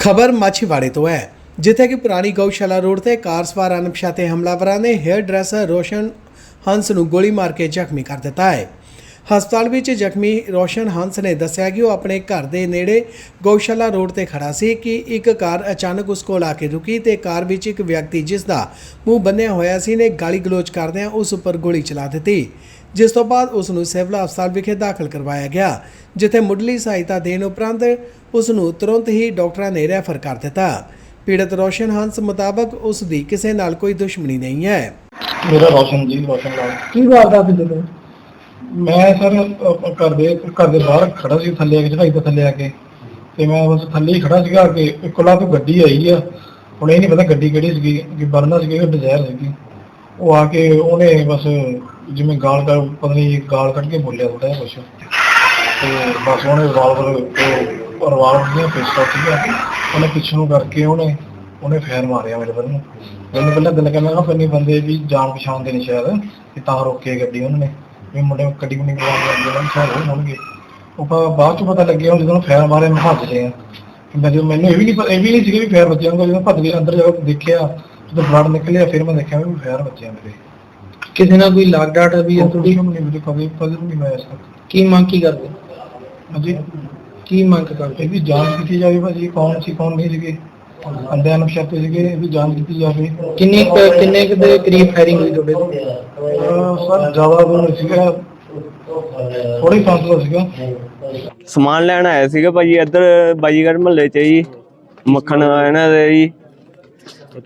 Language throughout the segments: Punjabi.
ਖਬਰ ਮਾਛੀਵਾੜੇ ਤੋਂ ਹੈ, ਜਿੱਥੇ ਕਿ ਪੁਰਾਣੀ ਗਊਸ਼ਾਲਾ ਰੋਡ ਤੇ ਕਾਰ ਸਵਾਰ ਅਣਪਛਾਤੇ ਹਮਲਾਵਰਾਂ ਨੇ ਹੇਅਰ ਡਰੈਸਰ ਰੋਸ਼ਨ ਹੰਸ ਨੂੰ ਗੋਲੀ ਮਾਰ ਕੇ ਜ਼ਖਮੀ ਕਰ ਦਿੱਤਾ ਹੈ। ਹਸਪਤਾਲ ਵਿੱਚ ਜ਼ਖਮੀ ਰੋਸ਼ਨ ਹੰਸ ਨੇ ਦੱਸਿਆ ਕਿ ਉਹ ਆਪਣੇ ਘਰ ਦੇ ਨੇੜੇ ਗਊਸ਼ਾਲਾ ਰੋਡ ਤੇ ਖੜਾ ਸੀ ਕਿ ਇੱਕ ਕਾਰ ਅਚਾਨਕ ਉਸ ਕੋਲ ਆ ਕੇ ਰੁਕੀ ਤੇ ਕਾਰ ਵਿੱਚ ਇੱਕ ਵਿਅਕਤੀ ਜਿਸ ਦਾ ਮੂੰਹ ਬੰਨਿਆ ਹੋਇਆ ਸੀ ਨੇ ਗਾਲੀ ਗਲੋਚ ਕਰਦਿਆਂ ਉਸ ਉੱਪਰ ਗੋਲੀ ਚਲਾ ਦਿੱਤੀ। ਜਿਸ ਤੋਂ ਬਾਅਦ ਉਸ ਨੂੰ ਸਿਵਲ ਹਸਪਤਾਲ ਵਿਖੇ ਦਾਖਲ ਕਰਵਾਇਆ ਗਿਆ ਜਿੱਥੇ ਮੁੱਢਲੀ ਸਹਾਇਤਾ ਦੇਣ ਉਪਰੰਤ ਉਸ ਨੂੰ ਤੁਰੰਤ ਹੀ ਡਾਕਟਰਾਂ ਨੇ ਰੈਫਰ ਕਰ ਦਿੱਤਾ। ਪੀੜਤ ਰੋਸ਼ਨ ਹੰਸ ਮੁਤਾਬਕ ਉਸ ਦੀ ਕਿਸੇ ਨਾਲ ਕੋਈ ਦੁਸ਼ਮਣੀ ਨਹੀਂ ਹੈ। ਮੇਰਾ ਰੋਸ਼ਨ ਜੀ ਰੋਸ਼ਨ ਲਾਲ। ਕੀ ਵਾਰਦਾਤ ਹੋਈ ਜਦੋਂ ਮੈਂ ਸਰ ਅਹ, ਘਰ ਦੇ ਘਰ ਦੇ ਬਾਹਰ ਖੜਾ ਸੀ ਥੱਲੇ ਆ ਕੇ ਚੜਾਈ ਤੋਂ ਥੱਲੇ ਆ ਕੇ। ਤੇ ਮੈਂ ਬਸ ਥੱਲੇ ਹੀ ਖੜਾ ਸੀਗਾ ਕਿ ਇੱਕਲਾ ਤੋਂ ਗੱਡੀ ਆਈ ਆ। ਹੁਣ ਇਹ ਨਹੀਂ ਪਤਾ ਗੱਡੀ ਕਿਹੜੀ ਸੀਗੀ ਕਿ ਵਰਨਾ ਸੀਗੀ ਕਿ ਡਿਜ਼ਾਇਰ ਸੀਗੀ। ਉਹ ਆ ਕੇ ਉਹਨੇ ਬਸ ਜਿਵੇਂ ਗਾਲ ਕੱਢ ਪਤਾ ਨਹੀਂ ਗਾਲ ਕੱਢ ਕੇ ਬੋਲਿਆ ਥੋੜਾ ਜਿਹਾ ਕੁਛ। ਤੇ ਬਸ ਉਹਨੇ ਰਿਵਾਲਵਰ ਉਹ ਰਿਵਾਲਵਰ ਦੀਆਂ ਪਿਸਤੌਲ ਸੀਗਾ ਉਹਨੇ ਪਿੱਛੇ ਨੂੰ ਕਰਕੇ ਉਹਨੇ ਉਹਨੇ ਫੇਰ ਮਾਰਿਆ ਮੇਰੇ ਵੱਲ ਨੂੰ। ਮੈਨੂੰ ਪਹਿਲਾਂ ਦਿਲ ਕਹਿੰਦਾ ਕਿ ਪੰਨੀ ਬੰਦੇ ਵੀ ਜਾਣ ਪਛਾਣ ਦੇ ਨੇ ਸ਼ਾਇਦ ਕਿ ਤਾਂ ਰੋਕੇ ਗੱਡੀ ਉਹਨਾਂ ਨੇ। ਵੀ ਮੁੰਡੇ ਨੂੰ ਗੱਡੀ ਨਹੀਂ ਬੁਲਾਉਣ ਲੱਗੇ ਉਹਨਾਂ ਸ਼ਾਇਦ ਹੋਣਗੇ। ਉਹ ਬਾ- ਬਾਅਦ ਚ ਪਤਾ ਲੱਗਿਆ ਜਦੋਂ ਫੇਰ ਮਾਰੇ ਮੈਂ ਭੱਜ ਲਿਆ ਮੈਂ ਜਦੋਂ, ਮੈਨੂੰ ਇਹ ਵੀ ਨਹੀਂ ਇਹ ਵੀ ਨਹੀਂ ਸੀਗਾ ਵੀ ਫੇਰ ਵੱਜਿਆਗਾ ਜਦੋਂ ਭੱਜ ਕੇ ਅੰਦਰ ਜਾ ਕੇ ਦੇਖਿਆ ਜਦੋਂ ਬਲੱਡ ਨਿਕਲਿਆ ਫਿਰ ਮੈਂ ਦੇਖਿਆ ਵੀ ਫੇਰ ਵੱਜਿਆ ਮੇਰੇ ਕਿਸੇ ਨਾਲ ਕੋਈ ਲਾਗ ਡਾਟ ਵੀ ਹੈ ਥੋੜੀ ਤੁਹਾਡੀ? ਜਿਹੀ ਮੈਨੂੰ ਵੀ ਕਦੇ ਕਦੇ ਨਹੀਂ ਇਸ ਤੱਕ ਕੀ ਮੰਗ ਕੀ ਕਰਦੇ? ਹਾਂਜੀ। ਕੀ ਮੰਗ ਕਰਦੇ? ਇਹਦੀ ਜਾਂਚ ਕੀਤੀ ਜਾਵੇ ਭਾਜੀ ਕੌਣ ਸੀ ਕੌਣ ਨਹੀਂ ਸੀਗੇ। ਅੰਦਿਆਂ ਨਸ਼ਾਤੇ ਸੀਗੇ ਇਹਦੀ ਜਾਂਚ ਕੀਤੀ ਜਾਵੇ। ਕਿੰਨੀ ਕੁ- ਕਿੰਨੇ ਕੁ ਦੇ ਕਰੀਬ ਫਾਇਰਿੰਗ ਹੋਈ ਤੁਹਾਡੇ ਤੋਂ? ਅਹ ਸਰ ਜ਼ਿਆਦਾ ਨਹੀਂ ਸੀਗਾ। ਥੋੜੀ ਫਾਸਲਾ ਸੀਗਾ। ਸਮਾਨ ਲੈਣ ਆਇਆ ਸੀਗਾ ਭਾਜੀ ਇੱਧਰ ਬਾਜੀਗਰ ਮਹੱਲੇ 'ਚ ਜੀ। ਮੱਖਣ ਇਹਨਾਂ ਦੇ ਜੀ।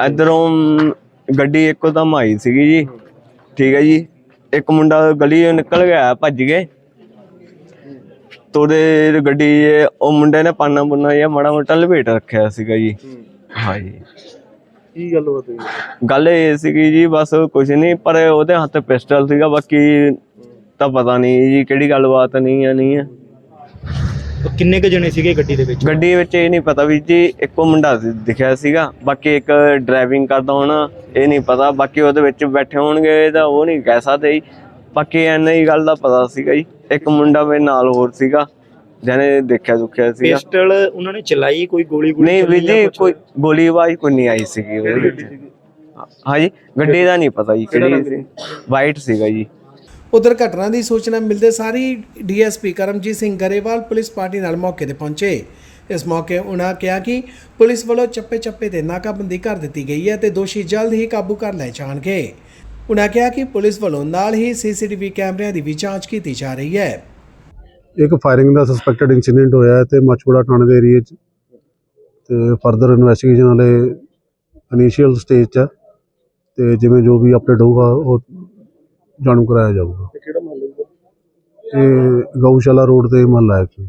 ਇੱਧਰੋਂ ਗੱਡੀ ਇੱਕੋ ਦਮ ਆਈ ਸੀਗੀ ਜੀ। ਠੀਕ ਹੈ ਜੀ। ਇੱਕ ਮੁੰਡਾ ਗਲੀ 'ਚੋਂ ਨਿਕਲ ਗਿਆ ਭੱਜ ਗਏ। ਤੋਦੇ ਗੱਡੀ ਉਹ ਮੁੰਡੇ ਨੇ ਪਾਨਾ ਪੁੰਨਾ ਜਿਹਾ ਮਾੜਾ ਮੋਟਾ ਲਪੇਟ ਰੱਖਿਆ ਸੀਗਾ ਜੀ। ਹਾਂ ਜੀ ਕੀ ਗੱਲ ਹੋਈ? ਗੱਲ ਇਹ ਸੀਗੀ ਜੀ ਬਸ ਕੁਝ ਨਹੀਂ ਪਰ ਉਹਦੇ ਹੱਥ ਪਿਸਟਲ ਸੀਗਾ ਬਾਕੀ ਤਾਂ ਪਤਾ ਨਹੀਂ ਜੀ ਕਿਹੜੀ ਗੱਲਬਾਤ ਨਹੀਂ ਹੈ ਨਹੀਂ ਹੈ ਕਿੰਨੇ ਕੁ ਜਣੇ ਸੀਗੇ ਗੱਡੀ ਦੇ ਵਿੱਚ? ਗੱਡੀ ਵਿੱਚ ਇਹ ਨਹੀਂ ਪਤਾ ਵੀ ਜੀ ਇੱਕੋ ਮੁੰਡਾ ਸੀ- ਦਿਖਿਆ ਸੀਗਾ ਬਾਕੀ ਇੱਕ ਡਰਾਈਵਿੰਗ ਕਰਦਾ ਹੋਣਾ ਇਹ ਨਹੀਂ ਪਤਾ ਬਾਕੀ ਉਹਦੇ ਵਿੱਚ ਬੈਠੇ ਹੋਣਗੇ ਤਾਂ ਉਹ ਨਹੀਂ ਕਹਿ ਸਕਦੇ ਜੀ। ਬਾਕੀ ਐਨਾ ਹੀ ਗੱਲ ਦਾ ਪਤਾ ਸੀਗਾ ਜੀ ਇੱਕ ਮੁੰਡਾ ਮੇਰੇ ਨਾਲ ਹੋਰ ਸੀਗਾ ਜਿਹਨੇ ਦੇਖਿਆ ਦੁਖਿਆ ਸੀਗਾ। ਪਿਸਟਲ ਉਹਨਾਂ ਨੇ ਚਲਾਈ ਕੋਈ ਗੋਲੀ ਗੋਲੀ ਨਹੀਂ ਵੀ ਜੀ ਕੋਈ ਗੋਲੀ ਆਵਾਜ਼ ਕੋਈ ਨਹੀਂ ਆਈ ਸੀਗੀ ਉਹਦੇ ਵਿੱਚ। ਹਾਂਜੀ ਗੱਡੀ ਦਾ ਨਹੀਂ ਪਤਾ ਜੀ ਕਿਹੜੀ ਸੀ। ਵਾਈਟ ਸੀਗਾ ਜੀ। ਉਧਰ ਘਟਨਾ ਦੀ ਸੂਚਨਾ ਮਿਲਦੇ ਸਾਰੀ DSP Karamjit Singh Grewal police party ਨਾਲ ਮੌਕੇ ਤੇ ਪਹੁੰਚੇ। ਇਸ ਮੌਕੇ ਉਹਨਾਂ ਕਿਹਾ ਕਿ ਪੁਲਿਸ ਵੱਲੋਂ ਚੱਪੇ-ਚੱਪੇ ਤੇ ਨਾਕਾਬੰਦੀ ਕਰ ਦਿੱਤੀ ਗਈ ਹੈ ਤੇ ਦੋਸ਼ੀ ਜਲਦ ਹੀ ਕਾਬੂ ਕਰ ਲਏ ਜਾਣਗੇ। ਉਹਨਾਂ ਕਿਹਾ ਕਿ ਪੁਲਿਸ ਵੱਲੋਂ ਨਾਲ ਹੀ ਸੀਸੀਟੀਵੀ ਕੈਮਰਿਆਂ ਦੀ ਵੀ ਜਾਂਚ ਕੀਤੀ ਜਾ ਰਹੀ ਹੈ। ਇੱਕ ਫਾਇਰਿੰਗ ਦਾ ਸਸਪੈਕਟਡ ਇਨਸੀਡੈਂਟ ਹੋਇਆ ਹੈ ਤੇ ਮਚੂੜਾ ਥਾਣੇ ਦੇ ਏਰੀਏ 'ਚ ਤੇ ਫਰਦਰ ਇਨਵੈਸਟੀਗੇਸ਼ਨ ਵਾਲੇ ਇਨੀਸ਼ੀਅਲ ਸਟੇਜ 'ਚ ਹੈ ਤੇ ਜਿਵੇਂ ਜੋ ਵੀ ਅਪਡੇਟ ਹੋਊਗਾ ਉਹ ਜਾਣੂ ਕਰਾਇਆ ਜਾਊਗਾ। ਕਿਹੜਾ ਮਹੱਲਾ ਇਹ ਗਊਸ਼ਾਲਾ ਰੋਡ ਤੇ ਮਹੱਲਾ ਹੈ ਜੀ